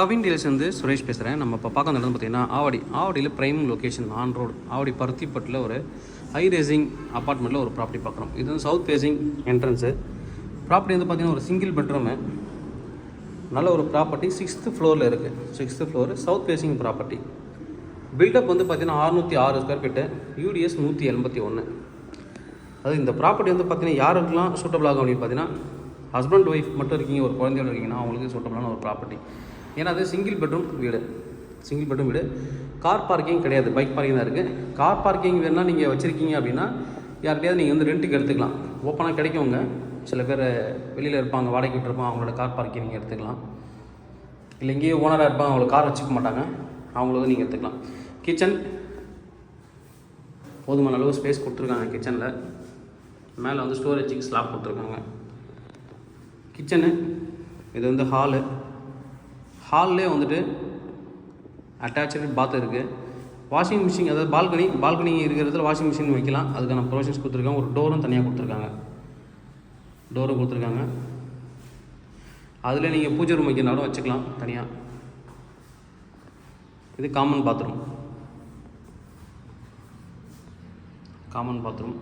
Kavin deals வந்து சுரேஷ் பேசுகிறேன் நம்ம இப்போ பார்க்க நடந்து பார்த்தீங்கன்னா Avadi. ஆவடியில் prime location on road Avadi பருத்திப்பட்டில் ஒரு ஹை ரேசிங் அப்பார்ட்மெண்ட்டில் ஒரு ப்ராப்பர்ட்டி பார்க்குறோம். இது வந்து சவுத் ஃபேசிங் என்ட்ரன்ஸு ப்ராப்பர்ட்டி வந்து பார்த்தீங்கன்னா ஒரு சிங்கிள் பெட்ரூமு நல்ல ஒரு ப்ராப்பர்ட்டி சிக்ஸ்த்து ஃப்ளோரில் இருக்குது sixth floor south facing property built up வந்து பார்த்தீங்கன்னா அறுநூற்றி ஆறு ஸ்கொயர் ஃபீட்டு யூடிஎஸ் நூற்றி எண்பத்தி ஒன்று அது இந்த ப்ராப்பர்ட்டி வந்து பார்த்தீங்கன்னா யாருக்கெல்லாம் சூட்டபிள் ஆகும் அப்படின்னு பார்த்தீங்கன்னா ஹஸ்பண்ட் ஒய்ஃப் மட்டும் இருக்கீங்க ஒரு குழந்தையோட இருக்கீங்கன்னா அவங்களுக்கு சூட்டபிளான ஒரு ப்ராப்பர்ட்டி ஏன்னா அது சிங்கிள் பெட்ரூம் வீடு. சிங்கிள் பெட்ரூம் வீடு. கார் பார்க்கிங் கிடையாது. பைக் பார்க்கிங் தான் இருக்குது கார் பார்க்கிங் வேணால் நீங்கள் வச்சுருக்கீங்க அப்படின்னா யார்கிட்டயாவது நீங்கள் வந்து ரெண்ட்டுக்கு எடுத்துக்கலாம். ஓப்பனாக கிடைக்குங்க. சில பேர் வெளியில் இருப்பாங்க வாடகைக்கு விட்டுருப்பாங்க அவங்களோட கார் பார்க்கிங் நீங்கள் எடுத்துக்கலாம். இல்லை இங்கேயே ஓனராக இருப்பாங்க அவங்களுக்கு கார் வச்சுக்க மாட்டாங்க. அவங்களுக்கு நீங்கள் எடுத்துக்கலாம். கிச்சன் போதுமான அளவு ஸ்பேஸ் கொடுத்துருக்காங்க கிச்சனில் மேலே வந்து ஸ்டோரேஜுக்கு ஸ்லாப் கொடுத்துருக்காங்க. கிச்சனு இது வந்து ஹாலு ஹால்லே வந்துட்டு அட்டாச்சு பாத் இருக்குது வாஷிங் மிஷின் அதாவது பால்கனி பால்கனி இருக்கிறதுல வாஷிங் மிஷின் வைக்கலாம். அதுக்கான ப்ரொவிஷன்ஸ் கொடுத்துருக்காங்க. ஒரு டோரும் தனியாக கொடுத்துருக்காங்க. டோரும் கொடுத்துருக்காங்க. அதில் நீங்கள் பூஜை ரூம் வைக்கிறனாலும் வச்சுக்கலாம் தனியாக இது காமன் பாத்ரூம் காமன் பாத்ரூம்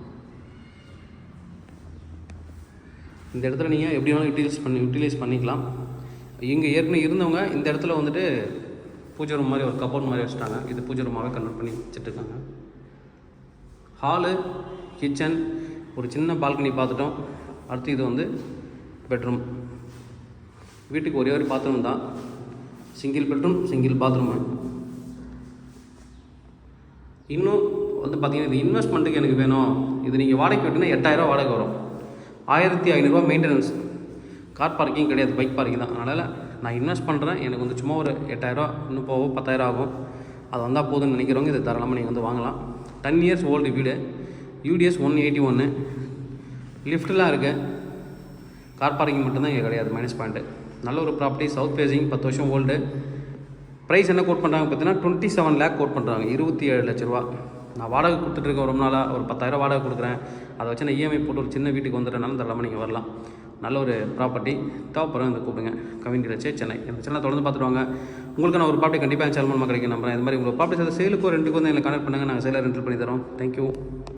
இந்த இடத்துல நீங்கள் எப்படி வேணாலும் யூட்டிலைஸ் பண்ணி யூட்டிலைஸ் பண்ணிக்கலாம். இங்கே ஏற்கனவே இருந்தவங்க இந்த இடத்துல வந்துட்டு பூஜை ரூம் மாதிரி ஒரு கப்போர்ட் மாதிரி வச்சுட்டாங்க. இது பூஜை ரூமாகவே கன்வெர்ட் பண்ணி வச்சுட்ருக்காங்க ஹாலு கிச்சன் ஒரு சின்ன பால்கனி பார்த்துட்டோம். அடுத்து இது வந்து பெட்ரூம் வீட்டுக்கு ஒரே ஒரு பாத்ரூம் தான். சிங்கிள் பெட்ரூம் சிங்கிள் பாத்ரூமு இன்னும் வந்து பார்த்தீங்கன்னா இது இன்வெஸ்ட்மெண்ட்டுக்கு எனக்கு வேணும். இது நீங்கள் வாடகைக்கு விட்டீங்கன்னா எட்டாயிரரூவா வாடகை வரும். ஆயிரத்தி ஐநூறுரூவா மெயின்டெனன்ஸ் கார் பார்க்கிங் கிடையாது பைக் பார்க்கிங் தான். அதனால் நான் இன்வெஸ்ட் பண்ணுறேன் எனக்கு வந்து சும்மா ஒரு எட்டாயிரரூவா இன்னும் போகும் பத்தாயிரம் ஆகும். அது வந்தால் போதும்னு நினைக்கிறவங்க இது தாராளமாக நீங்கள் வந்து வாங்கலாம். டென் இயர்ஸ் ஓல்டு வீடு. யூடிஎஸ் ஒன் எயிட்டி ஒன்று லிஃப்ட்லாம் இருக்குது கார் பார்க்கிங் மட்டும்தான் இங்கே கிடையாது மைனஸ் பாயிண்ட்டு நல்ல ஒரு ப்ராப்பர்ட்டி சவுத் ஃபேஸிங் பத்து வருஷம் ஓல்டு ப்ரைஸ் என்ன கோட் பண்ணுறாங்க பார்த்தீங்கன்னா டுவெண்ட்டி செவன் லேக் கோட் பண்ணுறாங்க இருபத்தி ஏழு லட்ச ரூபா. நான் வாடகை கொடுத்துட்ருக்கேன் ரொம்ப நாளாக ஒரு பத்தாயிரம் வாடகை கொடுக்குறேன். அதை வச்சு நான் இஎம்ஐ போட்டு ஒரு சின்ன வீட்டுக்கு வந்துடுறனால தரலாமல் நீங்கள் வரலாம். நல்ல ஒரு ப்ராப்பர்ட்டி தேவைப்படுறோம் இந்த கூப்பிடுங்க. கவின் வச்சு சென்னை. இந்த சேனல் தொடர்ந்து பார்த்துருவாங்க உங்களுக்கான உங்களுக்கு நான் ஒரு ப்ராப்பர்ட்டி கண்டிப்பாக சேனல் மூலமாக கிடைக்கும் நம்புறேன். இந்த மாதிரி உங்களுக்கு ப்ராப்பர்ட்டி சேலுக்கோ ரெண்டுக்கும் வந்து எங்களை கனெக்ட் பண்ணுங்கள் நாங்கள் சேலை ரெண்டல் பண்ணி தரோம். தேங்க்யூ